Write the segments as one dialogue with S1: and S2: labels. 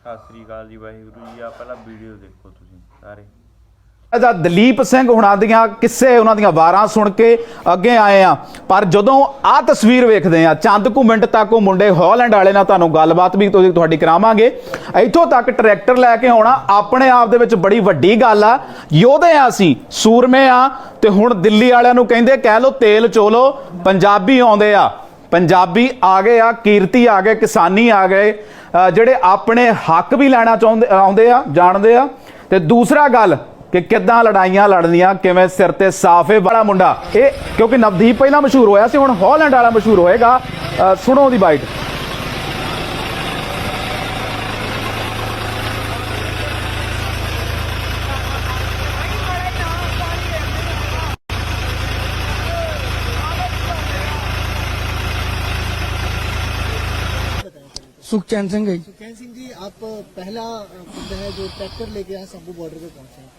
S1: ਸਤਿ ਸ੍ਰੀ ਅਕਾਲ ਜੀ, ਵਾਹਿਗੁਰੂ ਜੀ ਆ ਪਹਿਲਾਂ ਵੀਡੀਓ ਦੇਖੋ ਤੁਸੀਂ ਸਾਰੇ।
S2: ਦਾ ਦਲੀਪ ਸਿੰਘ ਹੁਣਾਂ ਦੀਆਂ ਕਿੱਸੇ, ਉਹਨਾਂ ਦੀਆਂ ਵਾਰਾਂ ਸੁਣ ਕੇ ਅੱਗੇ ਆਏ ਆ ਪਰ ਜਦੋਂ ਆ ਤਸਵੀਰ ਵੇਖਦੇ ਆ ਚੰਦ ਕੁ ਮਿੰਟ ਤੱਕ ਉਹ ਮੁੰਡੇ ਹਾਲੈਂਡ ਵਾਲੇ ਨਾਲ ਤੁਹਾਨੂੰ ਗੱਲਬਾਤ ਵੀ ਤੁਸੀਂ ਤੁਹਾਡੀ ਕਰਾਵਾਂਗੇ। ਇੱਥੋਂ ਤੱਕ ਟਰੈਕਟਰ ਲੈ ਕੇ ਆਉਣਾ ਆਪਣੇ ਆਪ ਦੇ ਵਿੱਚ ਬੜੀ ਵੱਡੀ ਗੱਲ ਆ। ਯੋਧੇ ਆ ਅਸੀਂ, ਸੂਰਮੇ ਆ, ਤੇ ਹੁਣ ਦਿੱਲੀ ਵਾਲਿਆਂ ਨੂੰ ਕਹਿੰਦੇ, ਕਹਿ ਲੋ ਤੇਲ ਚੋਲੋ, ਪੰਜਾਬੀ ਆਉਂਦੇ ਆ। ਪੰਜਾਬੀ ਆ ਗਏ ਆ, ਕੀਰਤੀ ਆ ਗਏ, ਕਿਸਾਨੀ ਆ ਗਏ ਜਿਹੜੇ ਆਪਣੇ ਹੱਕ ਵੀ ਲੈਣਾ ਚਾਹੁੰਦੇ, ਆਉਂਦੇ ਆ, ਜਾਣਦੇ ਆ। ਤੇ ਦੂਸਰਾ ਗੱਲ ਕਿ ਕਿੱਦਾਂ ਲੜਾਈਆਂ ਲੜਨੀਆਂ, ਕਿਵੇਂ ਸਿਰ ਤੇ ਸਾਫੇ ਬੜਾ ਮੁੰਡਾ। ਇਹ ਕਿਉਂਕਿ ਨਵਦੀਪ ਪਹਿਲਾਂ ਮਸ਼ਹੂਰ ਹੋਇਆ ਸੀ, ਹੁਣ ਹਾਲੈਂਡ ਵਾਲਾ ਮਸ਼ਹੂਰ ਹੋਏਗਾ। ਸੁਣੋ ਦੀ ਬਾਈਟ।
S3: सुखचैन सिंह है जी।
S4: सुखैन सिंह जी आप पहला बंदा है जो ट्रैक्टर लेके यहाँ शंभू बॉर्डर पे पहुंचे हैं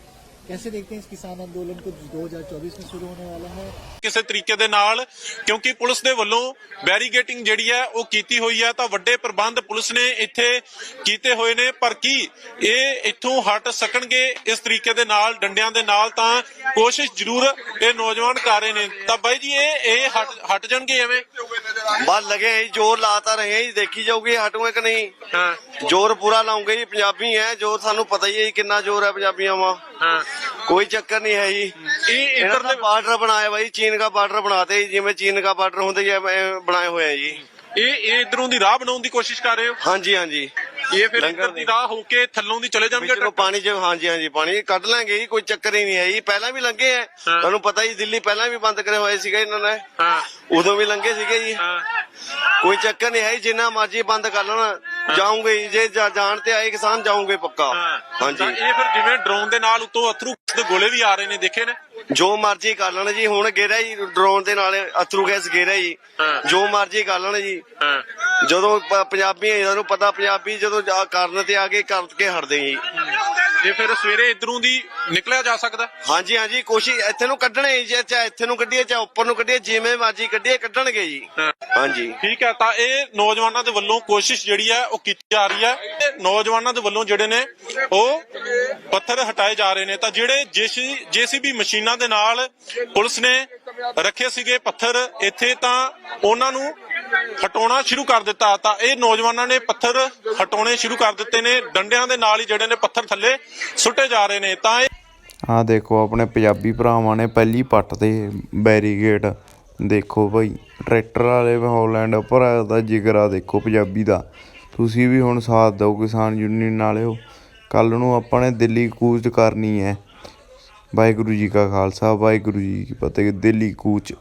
S4: कैसे देखते हैं इस किसान आंदोलन को 2024 में शुरू होने वाला है
S5: ਕਿਸੇ ਤਰੀਕੇ ਦੇ ਨਾਲ ਕਿਉਂਕਿ ਪੁਲਿਸ ਦੇ ਵੱਲੋਂ ਬੈਰੀਗੇਟਿੰਗ ਜਿਹੜੀ ਹੈ ਉਹ ਕੀਤੀ ਹੋਈ ਹੈ ਤਾਂ ਵੱਡੇ ਪ੍ਰਬੰਧ ਪੁਲਿਸ ਨੇ ਇੱਥੇ ਕੀਤੇ ਹੋਏ ਨੇ ਪਰ ਕੀ ਇਹ ਇੱਥੋਂ ਹਟ ਸਕਣਗੇ ਇਸ ਤਰੀਕੇ ਦੇ ਨਾਲ ਡੰਡਿਆਂ ਦੇ ਨਾਲ ਤਾਂ ਕੋਸ਼ਿਸ਼ ਜ਼ਰੂਰ ਇਹ ਨੌਜਵਾਨ ਕਰ ਰਹੇ ਨੇ ਤਾਂ ਬਾਈ ਜੀ ਇਹ ਇਹ ਹਟ ਹਟ ਜਾਣਗੇ ਐਵੇਂ
S6: ਬਸ ਲਗੇ ਹੈ ਜੀ, ਜ਼ੋਰ ਲਾਤਾ ਰਹੇ ਹੈ ਜੀ ਦੇਖੀ ਜਾਊਗੀ ਹਟੂਗੇ ਕਿ ਨਹੀਂ
S5: ਹਾਂ
S6: ਜ਼ੋਰ ਪੂਰਾ ਲਾਉਂਗੇ ਜੀ ਪੰਜਾਬੀ ਹੈ ਜੋ ਸਾਨੂੰ ਪਤਾ ਹੀ ਹੈ ਜੀ ਕਿੰਨਾ ਜ਼ੋਰ ਹੈ ਪੰਜਾਬੀਆਂ ਵਾ
S5: ਹਾਂ।
S6: ਕੋਈ ਚੱਕਰ ਨਹੀਂ ਹੈ ਜੀ।
S5: ਇਹ
S6: ਇਹਨਾਂ
S5: ਇੱਧਰ
S6: ਦਾ ਬਾਰਡਰ ਬਣਾਇਆ ਬਾਈ ਚੀਨ ਦਾ ਬਾਰਡਰ ਬਣਾਤੇ ਜਿਵੇਂ ਚੀਨ ਦਾ ਬਾਰਡਰ ਹੁੰਦੇ ਜੀ ਐਵੇਂ ਬਣਾਏ ਹੋਏ ਆ ਜੀ।
S5: ਇਹ ਇਹ ਇਧਰੋਂ ਦੀ ਰਾਹ ਬਣਾਉਣ ਦੀ ਕੋਸ਼ਿਸ਼ ਕਰ ਰਹੇ ਹੋ?
S6: ਹਾਂਜੀ ਹਾਂਜੀ।
S5: ਇਹ ਫਿਰ ਇੱਧਰ ਦੀ। ਰਾਹ ਹੋ ਕੇ ਥੱਲੋਂ ਦੀ ਚਲੇ ਜਾਣਗੇ
S6: ਵਿੱਚੋਂ ਪਾਣੀ ਚ ਹਾਂਜੀ ਹਾਂਜੀ ਪਾਣੀ ਕੱਢ ਲਾਂਗੇ ਜੀ ਕੋਈ ਚੱਕਰ ਹੀ ਨਹੀਂ ਹੈ ਜੀ। ਪਹਿਲਾਂ ਵੀ ਲੰਘੇ ਆ। ਤੁਹਾਨੂੰ ਪਤਾ ਹੀ ਦਿੱਲੀ ਪਹਿਲਾਂ ਵੀ ਬੰਦ ਕਰੇ ਹੋਏ ਸੀਗੇ ਇਹਨਾਂ ਨੇ।
S5: ਹਾਂ।
S6: ਉਦੋਂ ਵੀ ਲੰਘੇ ਸੀਗੇ ਜੀ।
S5: ਹਾਂ।
S6: ਕੋਈ ਚੱਕਰ ਨਹੀਂ ਹੈ ਜਿੰਨਾ ਮਰਜ਼ੀ ਬੰਦ ਕਰ ਲੈਣਾ। ਜਾਉਂਗੇ ਜੀ, ਜਾਣ ਤੇ ਆਏ ਕਿਸਾਨ ਜਾਉਂਗੇ ਪੱਕਾ। ਹਾਂਜੀ।
S5: ਇਹ ਫਿਰ ਜਿਵੇਂ ਡਰੋਨ ਦੇ ਨਾਲ ਉੱਤੋਂ ਅਥਰੂ ਦੇ ਗੋਲੇ ਵੀ ਆ ਰਹੇ ਨੇ ਦੇਖੇ ਨੇ?
S6: ਜੋ ਮਰਜ਼ੀ ਕਰ ਲੈਣ ਜੀ ਹੁਣ ਗੇਰਾ ਜੀ ਡਰੋਨ ਦੇ ਨਾਲ ਅਥਰੂ ਗੈਸ ਗੇਰਾ ਜੀ
S5: ਹਾਂ।
S6: ਜੋ ਮਰਜ਼ੀ ਕਰ ਲੈਣ ਜੀ।
S5: ਹਾਂ।
S6: ਜਦੋਂ ਪ- ਪੰਜਾਬੀ ਇਹਨਾਂ ਨੂੰ ਪਤਾ ਪੰਜਾਬੀ ਜਦੋਂ ਜਾ- ਕਰਨ ਤੇ ਆ ਕੇ ਕਰਕੇ ਹਟਦੇ ਜੀ।
S5: ਇਹ ਫਿਰ ਸਵੇਰੇ ਇਧਰੋਂ ਦੀ ਨਿਕਲਿਆ ਜਾ ਸਕਦਾ।
S6: ਹਾਂਜੀ ਹਾਂਜੀ ਕੋਸ਼ਿਸ਼ ਇੱਥੇ ਨੂੰ ਕੱਢਣੇ ਜੀ, ਜੇ ਚਾਹੇ ਇੱਥੇ ਨੂੰ ਕੱਢੀਏ ਚਾਹੇ ਉੱਪਰ ਨੂੰ ਕੱਢੀਏ ਜਿਵੇਂ ਮਰਜ਼ੀ ਕੱਢੀਏ ਕੱਢਣਗੇ ਜੀ।
S5: ਹਾਂ।
S6: ਹਾਂਜੀ।
S5: ਠੀਕ ਹੈ ਤਾਂ ਇਹ ਨੌਜਵਾਨਾਂ ਦੇ ਵੱਲੋਂ ਕੋਸ਼ਿਸ਼ ਜਿਹੜੀ ਹੈ ਉਹ ਕੀਤੀ ਜਾ ਰਹੀ ਹੈ। ਤੇ ਨੌਜਵਾਨਾਂ ਦੇ ਵੱਲੋਂ ਜਿਹੜੇ ਨੇ ਉਹ ਪੱਥਰ ਹਟਾਏ ਜਾ ਰਹੇ ਨੇ। ਤਾਂ ਜਿਹੜੇ ਜੀਸੀਬੀ ਮਸ਼ੀਨਾਂ ਦੇ ਨਾਲ ਪੁਲਿਸ ਨੇ ਰੱਖੇ ਸੀਗੇ ਪੱਥਰ ਇੱਥੇ ਤਾਂ ਉਹਨਾਂ ਨੂੰ ਹਟਾਉਣਾ ਸ਼ੁਰੂ ਕਰ ਦਿੱਤਾ। ਤਾਂ ਇਹ ਨੌਜਵਾਨਾਂ ਨੇ ਪੱਥਰ ਹਟਾਉਣੇ ਸ਼ੁਰੂ ਕਰ ਦਿੱਤੇ ਨੇ। ਡੰਡਿਆਂ ਦੇ ਨਾਲ ਹੀ ਜਿਹੜੇ ਨੇ ਪੱਥਰ ਥੱਲੇ ਸੁੱਟੇ ਜਾ ਰਹੇ ਨੇ। ਤਾਂ ਇਹ
S7: ਆ ਦੇਖੋ, ਆਪਣੇ ਪੰਜਾਬੀ ਭਰਾਵਾਂ ਨੇ ਪਹਿਲੀ ਪੱਟ ਤੇ ਬੈਰੀਗੇਟ। ਦੇਖੋ ਭਾਈ ਟਰੈਕਟਰ ਵਾਲੇ ਹਾਲੈਂਡ ਭਰਾ ਦਾ ਜਿਗਰਾ ਦੇਖੋ ਪੰਜਾਬੀ ਦਾ। ਤੁਸੀਂ ਵੀ ਹੁਣ ਸਾਥ ਦਿਓ ਕਿਸਾਨ ਯੂਨੀਅਨ ਵਾਲਿਓ। ਕੱਲ ਨੂੰ ਆਪਾਂ ਨੇ ਦਿੱਲੀ ਕੂਚ ਕਰਨੀ ਹੈ। ਵਾਹਿਗੁਰੂ ਜੀ ਕਾ ਖਾਲਸਾ, ਵਾਹਿਗੁਰੂ ਜੀ ਕੀ ਫਤਿਹ। ਦਿੱਲੀ ਕੂਚ।